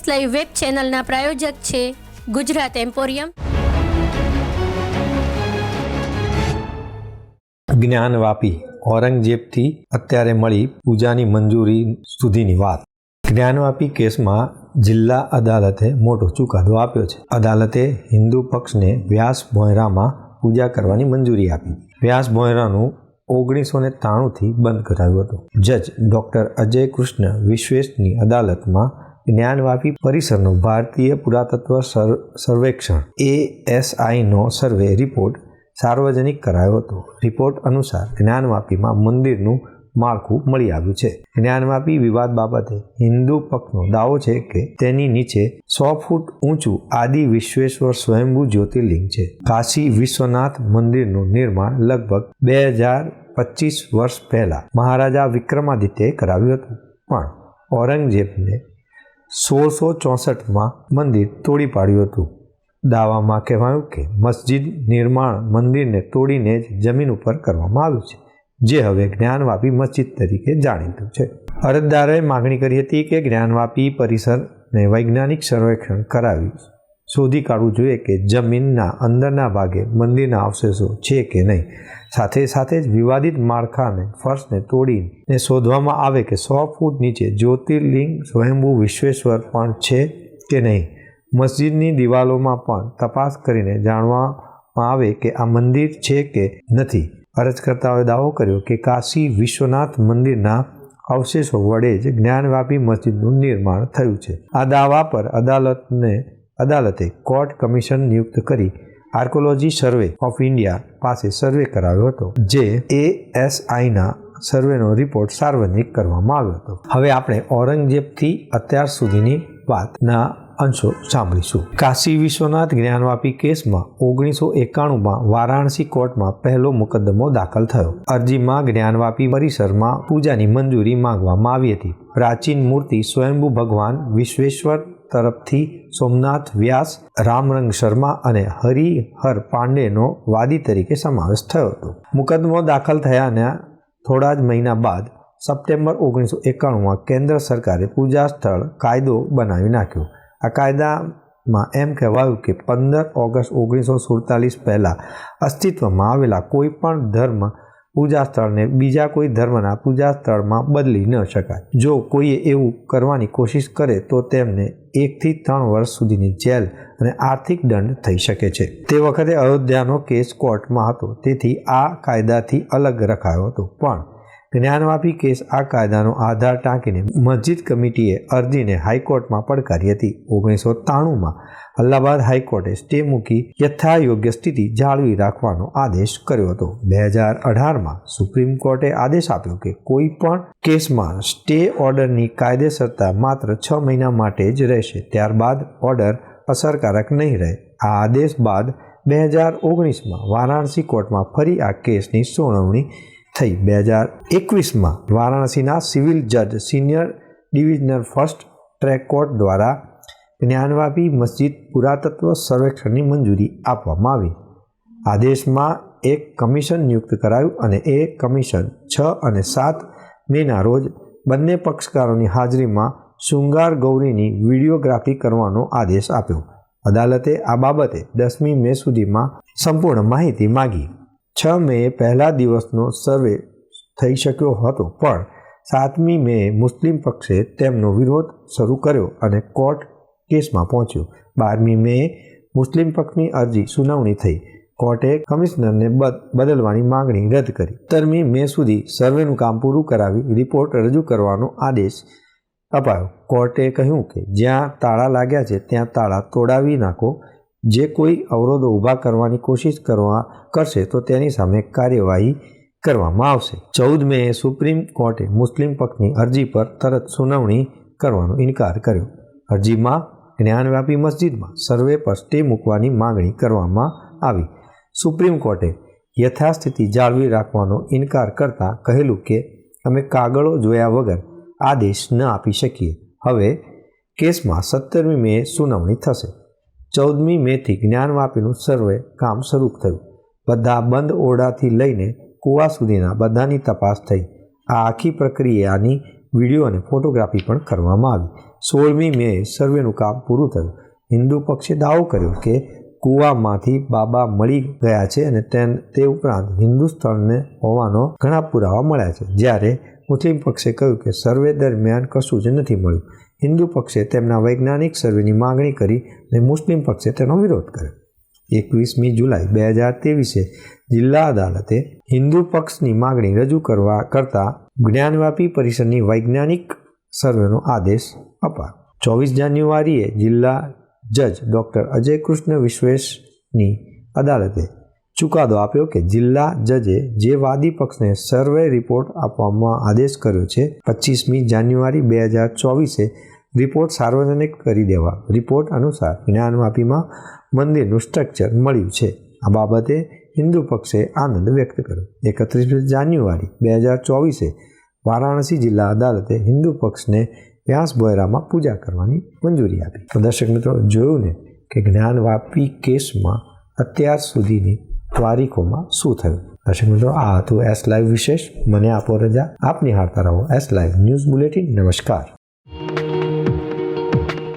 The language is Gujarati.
એસ લાઈવ વેબ ચેનલના પ્રાયોજક છે ગુજરાત એમ્પોરિયમ. જ્ઞાનવાપી, ઔરંગઝેબથી અત્યારે મળી પૂજાની મંજૂરી સુધીની વાત. જ્ઞાનવાપી કેસમાં જિલ્લા અદાલતે મોટો ચુકાદો આપ્યો છે. અદાલતે હિન્દુ પક્ષને વ્યાસ ભોંયરામાં પૂજા કરવાની મંજૂરી આપી. વ્યાસ ભોંયરાનું ઓગણીસો ને ત્રાણુંથી બંધ કરાયું હતું. જજ ડૉક્ટર અજય કૃષ્ણ વિશ્વેશની અદાલતમાં જ્ઞાનવાપી પરિસરનું ભારતીય પુરાતત્વ સર, સર્વેક્ષણ, એએસઆઈનો સર્વે રિપોર્ટ સાર્વજનિક કરાયો હતો. રિપોર્ટ અનુસાર જ્ઞાનવાપીમાં મંદિરનું માળખું મળી આવ્યું છે. જ્ઞાનવાપી વિવાદ બાબતે હિન્દુ પક્ષનો દાવો છે કે તેની નીચે સો ફૂટ ઊંચું આદિ વિશ્વેશ્વર સ્વયંભૂ જ્યોતિર્લિંગ છે. કાશી વિશ્વનાથ મંદિરનું નિર્માણ લગભગ બે હજાર પચીસ વર્ષ પહેલા મહારાજા વિક્રમાદિત્યએ કરાવ્યું હતું. પણ ઔરંગઝેબને સોળસો ચોસઠમાં મંદિર તોડી પાડ્યું હતું. દાવામાં કહેવાયું કે મસ્જિદ નિર્માણ મંદિરને તોડીને જ જમીન ઉપર કરવામાં આવ્યું છે, જે હવે જ્ઞાનવાપી મસ્જિદ તરીકે જાણીતું છે. અરજદારોએ માગણી કરી હતી કે જ્ઞાનવાપી પરિસરને વૈજ્ઞાનિક સર્વેક્ષણ કરાવી શોધી કાઢવું જોઈએ કે જમીનના અંદરના ભાગે મંદિરના અવશેષો છે કે નહીં. સાથે સાથે જ વિવાદિત માળખાને, ફર્શને તોડીને શોધવામાં આવે કે સો ફૂટ નીચે જ્યોતિર્લિંગ સ્વયંભૂ વિશ્વેશ્વર પણ છે કે નહીં. મસ્જિદની દિવાલોમાં પણ તપાસ કરીને જાણવામાં આવે કે આ મંદિર છે કે નથી. અરજકર્તાઓએ દાવો કર્યો કે કાશી વિશ્વનાથ મંદિરના અવશેષો વડે જ જ્ઞાનવાપી મસ્જિદનું નિર્માણ થયું છે. આ દાવા પર અદાલતને અદાલતે કોર્ટ કમિશન નિયુક્ત કરી આર્કોલોજી સર્વે ઓફ ઇન્ડિયા પાસે સર્વે કરાવ્યો હતો, જે એએસઆઈના સર્વેનો રિપોર્ટ સાર્વજનિક કરવામાં આવ્યો હતો. હવે આપણે ઔરંગઝેબથી અત્યાર સુધીની વાતના અંશો સાંભળીશું. કાશી વિશ્વનાથ જ્ઞાનવાપી કેસમાં ઓગણીસો એકાણુંમાં વારાણસી કોર્ટમાં પહેલો મુકદ્દમો દાખલ થયો. અરજીમાં જ્ઞાનવાપી પરિસરમાં પૂજાની મંજૂરી માંગવામાં આવી હતી. પ્રાચીન મૂર્તિ સ્વયંભુ ભગવાન વિશ્વેશ્વર તરફથી સોમનાથ વ્યાસ, રામરંગ શર્મા અને હરિહર પાંડેનો વાદી તરીકે સમાવેશ થયો હતો. મુકદ્દમો દાખલ થયાના થોડા જ મહિના બાદ સપ્ટેમ્બર ઓગણીસો એકાણુંમાં કેન્દ્ર સરકારે પૂજા સ્થળ કાયદો બનાવી નાખ્યો. આ કાયદામાં એમ કહેવાયું કે પંદર ઓગસ્ટ ઓગણીસો સુડતાલીસ પહેલાં અસ્તિત્વમાં આવેલા કોઈપણ ધર્મ પૂજા સ્થળને બીજા કોઈ ધર્મના પૂજા સ્થળમાં બદલી ન શકાય. જો કોઈએ એવું કરવાની કોશિશ કરે તો તેમને એકથી ત્રણ વર્ષ સુધીની જેલ અને આર્થિક દંડ થઈ શકે છે. તે વખતે અયોધ્યાનો કેસ કોર્ટમાં હતો. તેથી આ કાયદાથી અલગ રખાયો હતો. પણ જ્ઞાનવાપી કેસ આ કાયદાનો આધાર ટાંકીને મસ્જિદ કમિટીએ અરજીને હાઈકોર્ટમાં પડકારી હતી. ઓગણીસો ત્રાણુંમાં અલ્હાબાદ હાઈકોર્ટે સ્ટે મૂકી યથાયોગ્ય સ્થિતિ જાળવી રાખવાનો આદેશ કર્યો હતો. બે હજાર અઢારમાં સુપ્રીમ કોર્ટે આદેશ આપ્યો કે કોઈ પણ કેસમાં સ્ટે ઓર્ડરની કાયદેસરતા માત્ર છ મહિના માટે જ રહેશે. ત્યારબાદ ઓર્ડર અસરકારક નહીં રહે. આ આદેશ બાદ બે હજાર ઓગણીસમાં વારાણસી કોર્ટમાં ફરી આ કેસની સુનાવણી થઈ. બે હજાર એકવીસમાં વારાણસીના સિવિલ જજ senior divisional first track court દ્વારા જ્ઞાનવાપી મસ્જિદ પુરાતત્વ સર્વેક્ષણની મંજૂરી આપવામાં આવી. આદેશમાં એક કમિશન નિયુક્ત કરાયું અને એ કમિશન છ અને સાત મેના રોજ બંને પક્ષકારોની હાજરીમાં શૃંગાર ગૌરીની વિડીયોગ્રાફી કરવાનો આદેશ આપ્યો. અદાલતે આ બાબતે દસમી મે સુધીમાં સંપૂર્ણ માહિતી માગી. છ મે પહેલા દિવસનો સર્વે થઈ શક્યો હતો, પણ સાતમી મે મુસ્લિમ પક્ષે તેમનો વિરોધ શરૂ કર્યો અને કોર્ટ કેસમાં પહોંચ્યો. બારમી મે મુસ્લિમ પક્ષની અરજી સુનાવણી થઈ. કોર્ટે કમિશનરને બદલવાની માંગણી રદ કરી. સત્તરમી મે સુધી સર્વેનું કામ પૂરું કરાવી રિપોર્ટ રજૂ કરવાનો આદેશ અપાયો. કોર્ટે કહ્યું કે જ્યાં તાળા લાગ્યા છે, ત્યાં તાળા તોડાવી નાખો. જે કોઈ અવરોધો ઊભા કરવાની કોશિશ કરવા કરશે તો તેની સામે કાર્યવાહી કરવામાં આવશે. ચૌદ મે સુપ્રીમ કોર્ટે મુસ્લિમ પક્ષની અરજી પર તરત સુનાવણી કરવાનો ઇનકાર કર્યો. અરજીમાં જ્ઞાનવ્યાપી મસ્જિદમાં સર્વે પર સ્ટે મૂકવાની માંગણી કરવામાં આવી. સુપ્રીમ કોર્ટે યથાસ્થિતિ જાળવી રાખવાનો ઇનકાર કરતાં કહેલું કે, અમે કાગળો જોયા વગર આદેશ ન આપી શકીએ. હવે કેસમાં સત્તરમી મે સુનાવણી થશે. ચૌદમી મેથી જ્ઞાનવાપીનું સર્વે કામ શરૂ થયું. બધા બંધ ઓરડાથી લઈને કૂવા સુધીના બધાની તપાસ થઈ. આ આખી પ્રક્રિયાની વીડિયો અને ફોટોગ્રાફી પણ કરવામાં આવી. સોળમી મે સર્વેનું કામ પૂરું થયું. હિન્દુ પક્ષે દાવો કર્યો કે કૂવામાંથી બાબા મળી ગયા છે અને તેન, તે ઉપરાંત હિન્દુ હોવાનો ઘણા પુરાવા મળ્યા છે. જ્યારે મુસ્લિમ પક્ષે કહ્યું કે સર્વે દરમિયાન કશું જ નથી મળ્યું. હિન્દુ પક્ષે તેમના વૈજ્ઞાનિક સર્વેની માગણી કરી અને મુસ્લિમ પક્ષે તેનો વિરોધ કર્યો. એકવીસમી જુલાઈ બે હજાર ત્રેવીસે જિલ્લા અદાલતે હિન્દુ પક્ષની માગણી રજૂ કરવા કરતા જ્ઞાનવાપી પરિષદની વૈજ્ઞાનિક સર્વેનો આદેશ અપાયો. ચોવીસ જાન્યુઆરીએ જિલ્લા જજ ડૉક્ટર અજય કૃષ્ણ વિશ્વેશની અદાલતે ચુકાદો આપ્યો કે જિલ્લા જજે જે વાદી પક્ષને સર્વે રિપોર્ટ આપવામાં આદેશ કર્યો છે પચીસમી જાન્યુઆરી બે હજાર ચોવીસે રિપોર્ટ સાર્વજનિક કરી દેવા. રિપોર્ટ અનુસાર જ્ઞાનવાપીમાં મંદિરનું સ્ટ્રક્ચર મળ્યું છે. આ બાબતે હિન્દુ પક્ષે આનંદ વ્યક્ત કર્યો. એકત્રીસમી જાન્યુઆરી બે હજાર ચોવીસે વારાણસી જિલ્લા અદાલતે હિન્દુ પક્ષને વ્યાસ બોયરામાં પૂજા કરવાની મંજૂરી આપી. દર્શક મિત્રો, જોયું ને કે જ્ઞાનવાપી કેસમાં અત્યાર સુધીની તારીખોમાં શું થયું? દર્શક મિત્રો, આ હતું એસ લાઈવ વિશેષ. મને આપો રજા. આપની હારતા રહો. S live news bulletin. નમસ્કાર.